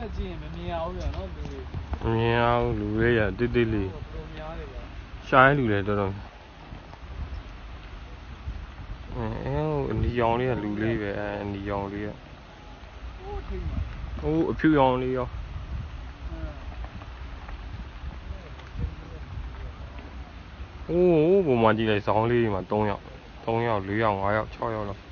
နဲ့ကြည့်ရင်မမြင်ရဘူးပြန်နော်လူတွေမမြင်အောင်လူလေးရတိတ်တိတ်လေးဘယ်လိုများလဲဗျာရှားရင်လူလေးတော်တော်အဲအနီရောင်လေးကလူလေးပဲအဲအနီရောင်လေးကဟိုထိတ်မှာဟိုးအဖြူရောင်လေးရောဟိုးဟိုးပုံမှန်ကြည့်လိုက်ဇောင်းလေးတွေမှာ3ယောက်3ယောက်4ယောက်5ယောက်6ယောက်လောက်